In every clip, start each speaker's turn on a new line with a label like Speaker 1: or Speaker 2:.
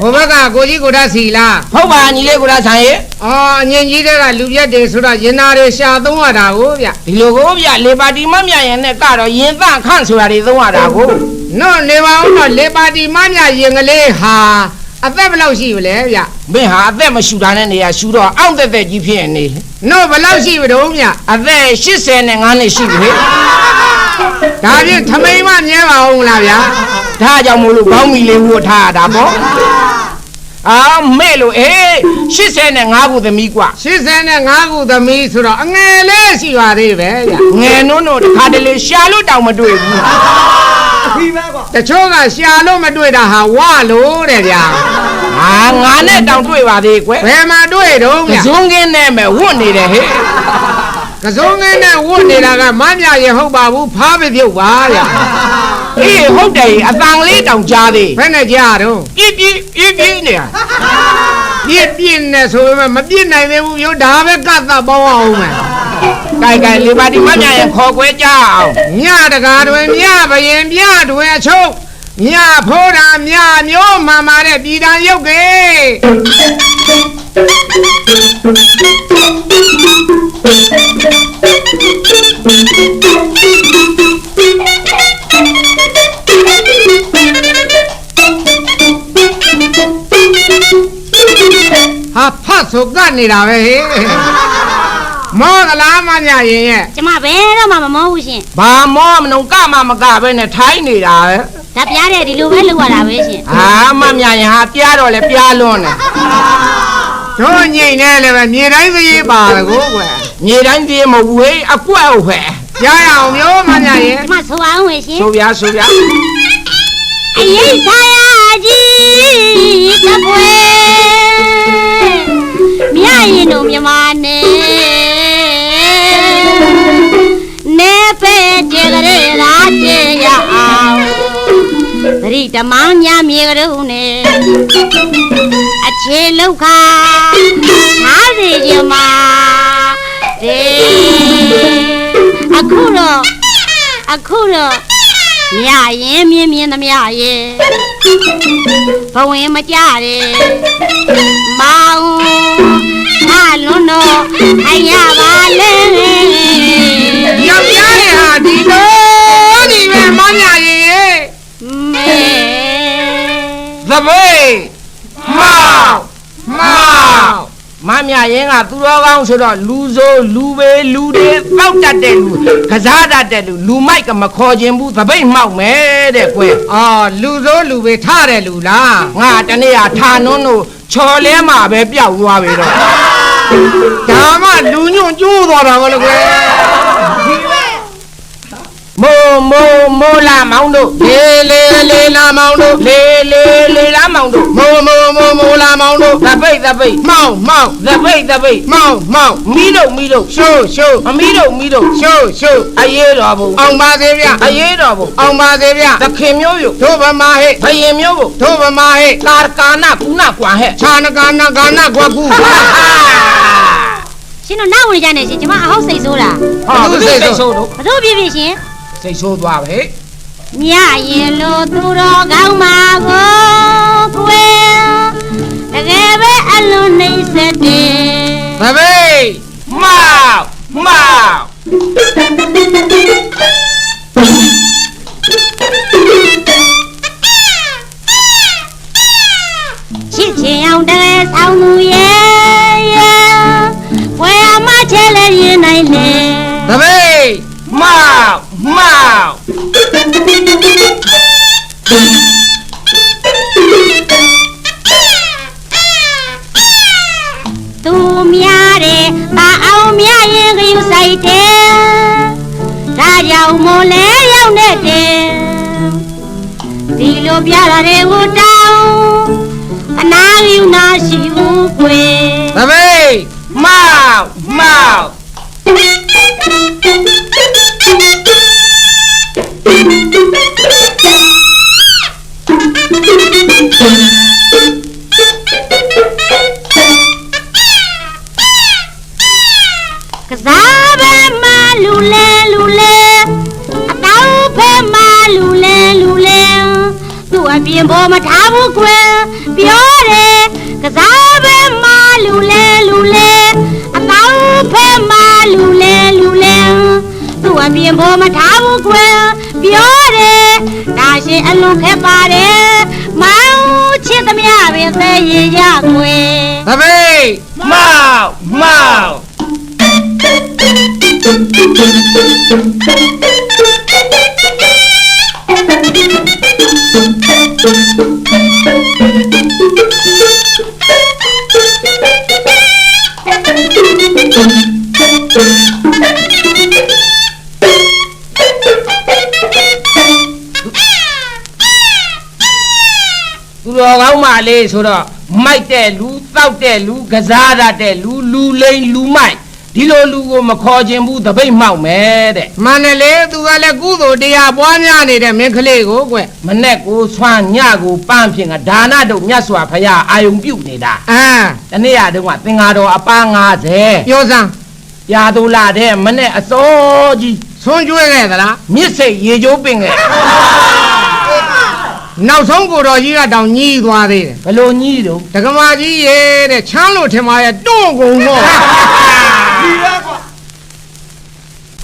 Speaker 1: ဟိုဘက်ကကိုကြီးကိုတတ်စီလား
Speaker 2: ဟုတ်ပါညီလေးကိုရာဆိုင်ရဲ့
Speaker 1: အော်အငင်ကြီးတဲ့ကလူပြက်တွေဆိုတော့ရင်နာတွေရှာသုံးရတာကိုဗျ
Speaker 2: ဒီလိုကိုဗျလေပါတီမမြရင်နဲ့ကတော့ရင်သန့်ခန့်ဆိုတာတွေသုံးရတာကို
Speaker 1: နော်နေပါဦးတော့လေပါတီမမြရင်ကလေးဟာအသက်ဘယ်လောက်ရှိပြီလဲဗျ
Speaker 2: မင်းဟာအသက်မရှူတာနဲ့နေရရှူတော့အောင့်သက်သက်ကြီးဖြစ်နေ
Speaker 1: နော်ဘယ်လောက်ရှိပြီတော့ဗျ
Speaker 2: အသက်85နှစ်ရှိပြီဟဲ့
Speaker 1: ဒါဖြင့်ထမိန်မမြဲပါအောင်လားဗျာ
Speaker 2: ဒါကြောင့်မို့လို့ခေါင်းမီလေးဝတ်ထားရတာပေါ့အာမဲ့လို့အေး85ခုသမီးกว่า
Speaker 1: 85ခုသမီးဆိုတော့အငယ်လေးရှိပါသေးပဲဗျ
Speaker 2: ငယ်နုံးတို့တစ်ခါတလေရှာလို့တောင်မတွေ့ဘူး
Speaker 1: တချို့ကရှာလို့မတွေ့တာဟာဝလို့တဲ့ဗျာ
Speaker 2: အာငါနဲ့တောင်တွေ့ပါသေးကွယ်
Speaker 1: ဘယ်မှာတွေ့တော့
Speaker 2: က
Speaker 1: ဗျ
Speaker 2: စုံကင်းနဲ့မဲ့ဝတ်နေတယ်ဟဲ့
Speaker 1: ကစုံငင်းနဲ့ဝတ်နေတာကမမြရင်ဟုတ်ပါဘူးဖားပပြုတ်ပါဗျ
Speaker 2: အေးဟုတ်တယ်အတန်လေးတောင်ကြားသေး
Speaker 1: ဘယ်နဲ့ကြတော့
Speaker 2: ပြစ်ပြစ်ပြစ်ပြစ်နေရ
Speaker 1: ပြစ်ပြစ်နဲ့ဆိုပေမဲ့မပြစ်နိုင်သေးဘူးမျိုးဒါပဲကတ်သက်ပေါင်းအောင်မယ်
Speaker 2: ကြိုင်ကြိုင်လေးပါဒီမမြရင်ခေါ်ကွဲကြအောင်
Speaker 1: ညတကာတွင်ညဘရင်ပြတွင်အချုပ်ညဖိုးတာညမျိုးမှန်ပါတဲ့ပြည်တန်ရုပ်ကေ ဟာဖတ်ဆိုကတ်နေတာပဲဟေးမောသလားမညရင်ရဲ့
Speaker 3: ကျမဘယ်တော့မှမမောဘူးရှင်
Speaker 2: ဘာမောမနှုံကမမကပဲနဲ့ထိုင်းနေတာပဲ
Speaker 3: ဒါပြားတဲ့ဒီလိုပဲလုပ်ရတာပဲရှင်
Speaker 2: အာမမြရင်ဟာပြားတော့လေပြားလွန်းတယ်
Speaker 1: တို့ညိတ်နေလည်းပဲမြေတိုင်းစရေးပါတကောကွယ်
Speaker 2: ညီတိုင်းပြေးမဟုတ်ဘူးဟေးအကွက်ဟုတ်ပဲ
Speaker 1: ကြားရအောင်မျိုးမညရင်
Speaker 3: ကျမဆိုအောင်ဝင်ရှင်
Speaker 2: ဆိုပြဆိုပြ
Speaker 3: အရေးစားရကြီးကပွဲမြရင်တို့မြမနဲ့နေပဲကြကြရဲရာကြရအောင်သတိဓမ္မညာမြေကရုံးနဲ့အခြေလောက်ခါသားစီကြမှာ အခုတော့မြရင်မြင်းမြင်းသမျှရဲ့ဘဝင်မကြတယ်မောင်အလွန်တော့အရပါလေ
Speaker 1: ယောက်ျားတွေဟာဒီလိုဒီပဲမညရင်ရဲ့
Speaker 3: မဲ
Speaker 2: သပိတ်မောက်မောက် မမြရင်ကသူတော်ကောင်းဆိုတော့လူဆိုလူပဲလူတွေတောက်တတ်တဲ့လူကစားတတ်တဲ့လူလူမိုက်ကမခေါ်ခြင်းဘူးသပိတ်မှောက်မယ်တဲ့ကွယ်
Speaker 1: အော်လူစိုးလူပဲထတဲ့လူလား
Speaker 2: ငါတနေ့ကထာနွန်းတို့ချော်လဲမှာပဲပျောက်သွားပြီတော့
Speaker 1: ဒါမှလူညွန့်ကျိုးသွားတာမလို့ကွယ်
Speaker 2: မိုး မိုးမိုးလာမောင်တို့
Speaker 1: လေလေလေလာမောင်တို့
Speaker 2: လေလေလေလာမောင်တို့
Speaker 1: မိုးမိုးမိုးမိုးလာမောင်တို့
Speaker 2: သပိတ်သပိတ်
Speaker 1: မောင်မောင်
Speaker 2: သပိတ်သပိတ်
Speaker 1: မောင်မောင်
Speaker 2: မီးတို့မီးတို့
Speaker 1: ရှိုးရှိုး
Speaker 2: မမီးတို့မီးတို့
Speaker 1: ရှိုးရှိုး
Speaker 2: အရေးတော်ဘုံ
Speaker 1: အောင်ပါသေးဗျ
Speaker 2: အရေးတော်ဘုံ
Speaker 1: အောင်ပါသေးဗျ
Speaker 2: သခင်မျိုးယု
Speaker 1: တို့ဗမာဟဲ့
Speaker 2: ဘယင်မျိုးဘုံ
Speaker 1: တို့ဗမာဟဲ့
Speaker 2: ကာကာနာကုနာကွာဟဲ့
Speaker 1: ခြာနကနာကနာကွက်ကူ
Speaker 3: ရှင်တို့နောက်ဝင်ကြနေရှင်ကျမအဟောက်စိတ်ဆိုးတာ
Speaker 2: ဟာဘုစိတ်ဆိုးတို့
Speaker 3: ဘတို့ပြပြရှင်
Speaker 2: စိတ်ဆိုးသွားပဲ
Speaker 3: မြရင်လို့သူတော်ကောင်းမှာကိုကွယ်တကယ်ပဲအလွန်နှိမ့်ဆက်တယ်
Speaker 1: သပိတ်
Speaker 2: မောက်မောက်
Speaker 3: ချစ်ချင်အောင်တကယ်ဆောင်သူရဲ့ရဲ့ဘွယ်အမချဲလဲရင်နိုင်လေ
Speaker 1: သပိတ်
Speaker 2: မောက် မောက်
Speaker 3: သူများတယ်ပါအောင်မြရင်ခယူဆိုင်တယ်ဒါကြောင့်မို့လဲရောက်နေတယ်ဒီလိုပြတာတွေကိုတောင်းအနာယူနာရှိဘူးကွယ်
Speaker 1: သပိတ်
Speaker 2: မောက်မောက်
Speaker 3: မထားဘူးကွယ်ပြောတယ်ကစားပဲမလူလဲလူလဲအတောင်းဖဲမလူလဲလူလဲသူအပြင်ပေါ်မထားဘူးကွယ်ပြောတယ်ဒါရှင်အလွန်ခက်ပါတယ်မောင်ချစ်သမျှပင်သေးရရကွယ်
Speaker 1: သပိတ်
Speaker 2: မောက်မောက် သူတော်ကောင်းမလေးဆိုတော့မိုက်တဲ့လူတောက်တဲ့လူကစားရတဲ့လူလူလိန်လူမိုက် ဒီလိုလူကိုမခေါ်ခြင်းဘူးတပိတ်မှောက်မယ်တဲ့
Speaker 1: မန္တလေးသူကလည်းကုသိုလ်တရားပွားများနေတဲ့မင်းကလေးကိုကွ
Speaker 2: မနဲ့ကိုဆွမ်းညကိုပန်းဖြင့်ကဒါနတို့မြတ်စွာဘုရားအာယုံပြုတ်နေတာ
Speaker 1: အာ
Speaker 2: တနေ့ရတုန်းကသင်္ဃာတော်အပန်း90
Speaker 1: ပြောစမ်း
Speaker 2: ပြာသူလာတဲ့မနဲ့အစောကြီး
Speaker 1: ဆွန်းကျွေးခဲ့သလား
Speaker 2: မြစ်စိတ်ရေချိုးပင်ခဲ့
Speaker 1: နောက်ဆုံးကိုတော်ကြီးကတောင်ညီးသွားသေးတယ်
Speaker 2: ဘလို့ညည်းတော့
Speaker 1: ဒကမာကြီးရေတဲ့ချမ်းလို့ထင်ပါရဲ့တွန့်ကုန်တော့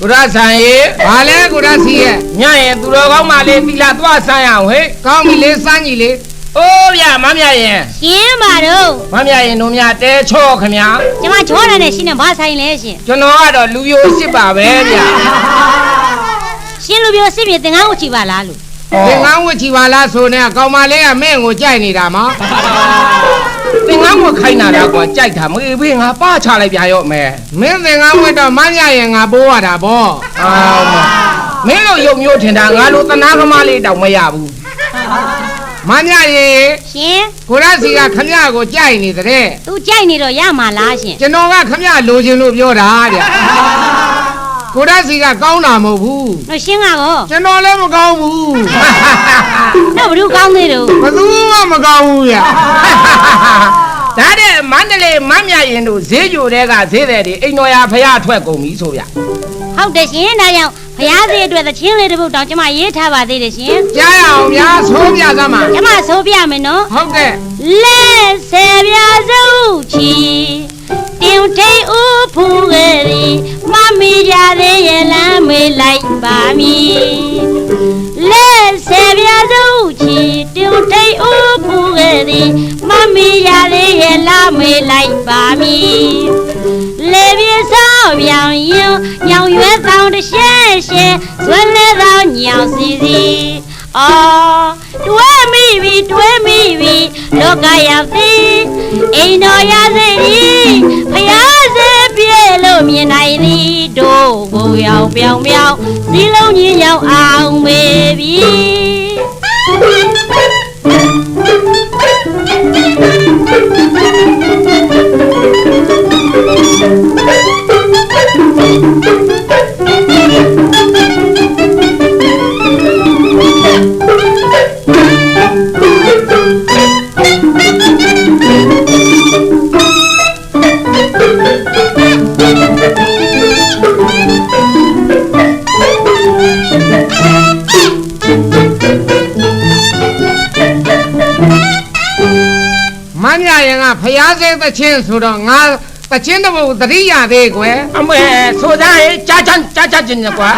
Speaker 2: ကုရဆန်ရေ
Speaker 1: ဘာလဲကိုရစီရဲ့
Speaker 2: ညရင်သူတော်ကောင်းမလေးသီလာသွားဆန်းရအောင်ဟဲ့
Speaker 1: ကောင်းပြီလေစမ်းကြီးလေ
Speaker 2: အိုးဗျမမြရင်
Speaker 3: ရှင်ပါတော့
Speaker 2: မမြရင်တို့များတဲချော့ခမညာ
Speaker 3: ကျမချောတယ်နဲ့ရှင်နဲ့ဘာဆိုင်လဲရှင်
Speaker 2: ကျွန်တော်ကတော့လူယိုစစ်ပါပဲဗျာ
Speaker 3: ရှင်လူပြောစစ်ပြေသင်္ကန်းကိုကြည့်ပါလားလို့
Speaker 1: သင်္ကန်းဝတ်ချီပါလားဆိုနေကောင်းမလေးကမင်းကိုကြိုက်နေတာမ
Speaker 2: သင်္ကန်းကိုခိုင်းတာတော့ကွာကြိုက်တာမအေးဘေးငါပါချလိုက်ပြရော့မယ်
Speaker 1: မင်းသင်္ကန်းဝတ်တော့မညရင်ငါပိုးရတာဗော
Speaker 2: အော်မင်းတို့ရုပ်မျိုးထင်တာငါလိုတနာကမလေးတောင်မရဘူး
Speaker 1: မညရင်
Speaker 3: ရှင်
Speaker 1: ကိုရစီကခမရကိုကြိုက်နေတဲ့
Speaker 3: သူကြိုက်နေတော့ရမှာလားရှင်
Speaker 1: ကျွန်တော်ကခမရလိုချင်လို့ပြောတာဗျကိုရစီကကောင်းတာမဟုတ်ဘူး
Speaker 3: တော့ရှင်ကရော
Speaker 1: ကျွန်တော်လည်းမကောင်းဘူး
Speaker 3: တော့ဘ누구ကောင်းသေးတော့
Speaker 1: ဘသူမှမကောင်းဘူးဗျ
Speaker 2: ဒါတဲ့မန္တလေးမမြရင်တို့ဈေးကြိုတဲကဈေးတဲ့တွေအိမ်တော်ရာဖရာထွက်ကုန်ပြီဆိုဗျ
Speaker 3: ဟုတ်တယ်ရှင်ဒါကြောင့်ဘုရားသေးအတွက်သချင်းလေးတစ်ပုဒ်တောင်ကျမရေးထားပါသေးတယ်ရှင်
Speaker 1: ကြားရအောင်များဆိုးပြစမ်းပါ
Speaker 3: ကျမဆိုပြမယ်နော်
Speaker 1: ဟုတ်ကဲ့
Speaker 3: လက်ဆယ်ပြာစုချီတင်ထိတ်ဦးဖူးကလေးမမီကြသေးရဲ့လမ်းမေးလိုက်ပါမည် မ်းမေးလိုက်ပါမည်လေပြေဆောင်းပြောင်ရင်ညောင်ရွယ်ဆောင်တစ်ရှဲရှဲဇွဲလဲသောညောင်စီစီအော်တွဲမိပြီတွဲမိပြီလောကရောက်သည်အိမ်တော်ရစေသည်ဖယားစေပြေလို့မြင်နိုင်သည်တို့ကိုရောက်ပြောင်ပြောင်စီလုံးကြီးရောက်အောင်မေပြီ
Speaker 1: ကဖျားစေသချင်းဆိုတော့ငါသချင်းတစ်ပုဒ်သတိရသေးကွယ်
Speaker 2: အမေဆိုသားဟဲ့ကြားချမ်းကြားချင်တယ်ကွာ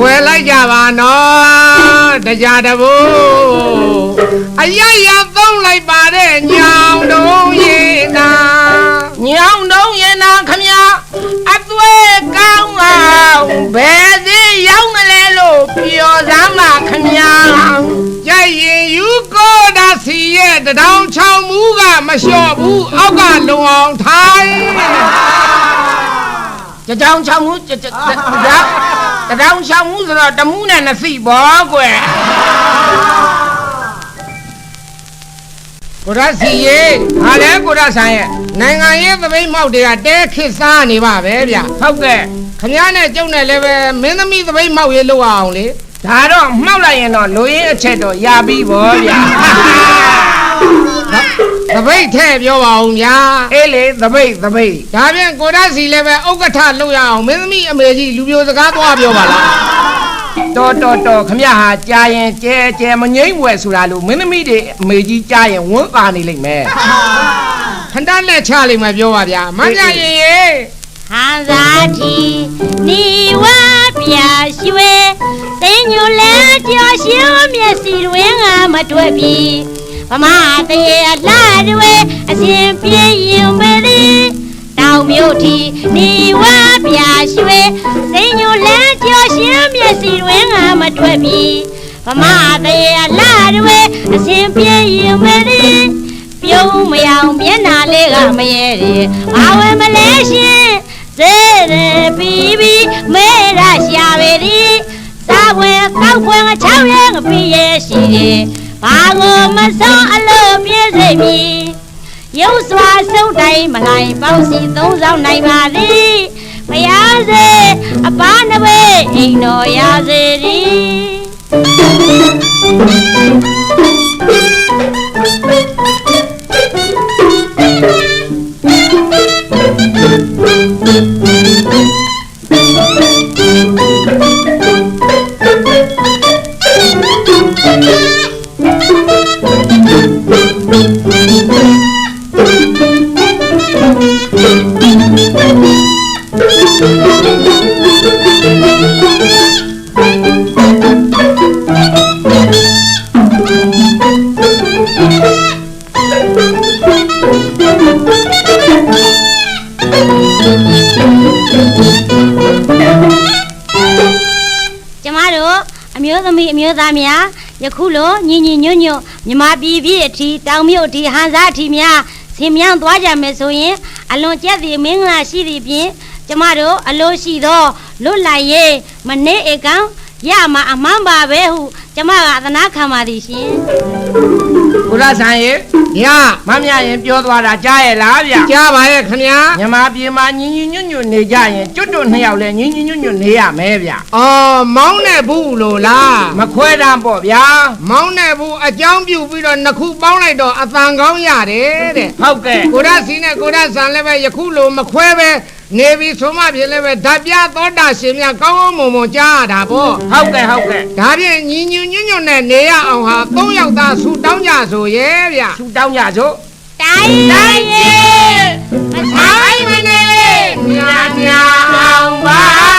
Speaker 1: ဝယ်လိုက်ကြပါနော်တရားတဘူအရရသုံးလိုက်ပါတဲ့ညောင်တုံးရင်နာ
Speaker 2: ညောင်တုံးရင်နာခမညာအသွဲကောင်းအောင်ဘယ်သေးရောက်မလဲလို့ပြောစမ်းပါခမညာ
Speaker 1: ကြိုက်ရင်ယူကို ဒါစီရဲ့တထောင်ချောင်းမူးကမလျှော့ဘူးအောက်ကလုံအောင်ထိုင်
Speaker 2: ကြကြောင်ချောင်းမှုကြကြဒါတတောင်ချောင်းမှုဆိုတော့တမှုနဲ့နှစ်စီဘောကွယ်
Speaker 1: ကိုရစီရေ
Speaker 2: ဟာလဲကိုရဆိုင်ရဲ့
Speaker 1: နိုင်ငံရေးသပိတ်မောက်တွေကတဲခစ်စားနေပါပဲဗျ
Speaker 2: ဟုတ်ကဲ့
Speaker 1: ခမည်းနဲ့ကျုပ်နဲ့လည်းပဲမင်းသမီးသပိတ်မောက်ရေးလုပ်အောင်လေ
Speaker 2: ဒါတော့မှောက်လိုက်ရင်တော့လူရင်းအချက်တော့ရပြီဗောဗျာ
Speaker 1: သပိတ်ထဲပြောပါအောင်ဗျာ
Speaker 2: အေးလေသပိတ်သပိတ်
Speaker 1: ဒါဖြင့်ကိုရစီလည်းပဲဥက္ကဋ္ဌလုပ်ရအောင်မင်းသမီးအမေကြီးလူပြိုစကားသွားပြောပါလား
Speaker 2: တော်တော်တော်ခမရဟာကြားရင်ကျဲကျဲမငိမ့်ဝယ်ဆိုတာလို့မင်းသမီးတွေအမေကြီးကြားရင်ဝန်းပါနေလိမ့်မယ်
Speaker 1: ခန္ဓာလက်ချလိမ့်မယ်ပြောပါဗျာမမြရင်ရေ
Speaker 3: ဟန်သာတီနီဝပြရွှေ သိညိုလဲကြော်ရှင်မျက်စီတွင်ငါမတွေ့ပြီဗမာတရေအလားတွေအစဉ်ပြေးရင်မသည်တောင်မြို့တီနီဝပြရွှေသိညိုလဲကြော်ရှင်မျက်စီတွင်ငါမတွေ့ပြီဗမာတရေအလားတွေအစဉ်ပြေးရင်မသည်ပြုံးမယောင်မျက်နာလေးကမရဲတယ်ဘာဝင်မလဲရှင်စေတယ်ပြီးပြီးမဲရရှာပေသည် စားပွဲကောက်ပွဲငါချောင်းရဲငပြည့်ရဲ့ရှိတယ်ဘာကိုမဆုံးအလို့ပြည့်စိတ်ပြီရုပ်စွာစုပ်တိုင်းမလိုက်ပေါင်းစီသုံးဆောင်နိုင်ပါသည်ဖယားစေအပားနဘေးအိမ်တော်ရစေသည် မျိုးသမီးအမျိုးသားများယခုလိုညီညီညွတ်ညွတ်မြမပြည်ပြည်အထီတောင်မြို့အထီဟန်စားအထီများဆင်မြောင်းသွားကြမယ်ဆိုရင် အလွန်ကြက်သည်မင်္ဂလာရှိသည့်ဖြင့်ကျမတို့အလိုရှိသောလွတ်လိုက်ရေးမနေ့ဧကံရမှာအမှန်ပါပဲဟု ကျမကသနာခံပါသည်ရှင်
Speaker 2: ကိုရဆန်ရေ
Speaker 1: ည
Speaker 2: မမြရင်ပြောသွားတာကြားရဲ့လားဗျ
Speaker 1: ကြားပါရဲ့ခင်ဗျာ
Speaker 2: မြမပြေမှာညီညီညွတ်ညွတ်နေကြရင်ကျွတ်တွတ်နှစ်ယောက်လဲညီညီညွတ်ညွတ်နေရမယ်ဗျ
Speaker 1: အော်မောင်းတဲ့ဘူးလို့လား
Speaker 2: မခွဲတမ်းပေါ့ဗျာ
Speaker 1: မောင်းတဲ့ဘူးအကြောင်းပြုပြီးတော့နှစ်ခုပေါင်းလိုက်တော့အတန်ကောင်းရတယ်တဲ့
Speaker 2: ဟုတ်ကဲ့
Speaker 1: ကိုရစီနဲ့ကိုရဆန်လည်းပဲယခုလိုမခွဲပဲ နေပြီဆိုမှပြင်လည်းပဲဓာပြသောတာရှင်များကောင်းကောင်းမွန်မွန်ကြားရတာပေါ့
Speaker 2: ဟုတ်ကဲ့ဟုတ်ကဲ့
Speaker 1: ဒါဖြင့်ညီညွညွညွနဲ့နေရအောင်ဟာသုံးယောက်သားဆူတောင်းကြဆိုရဲ့ဗျ
Speaker 2: ဆူတောင်းကြဆို
Speaker 3: တိုင်းတိုင်းရေမဆိုင်မနေ
Speaker 1: မြာမြာ
Speaker 2: အောင်ပါ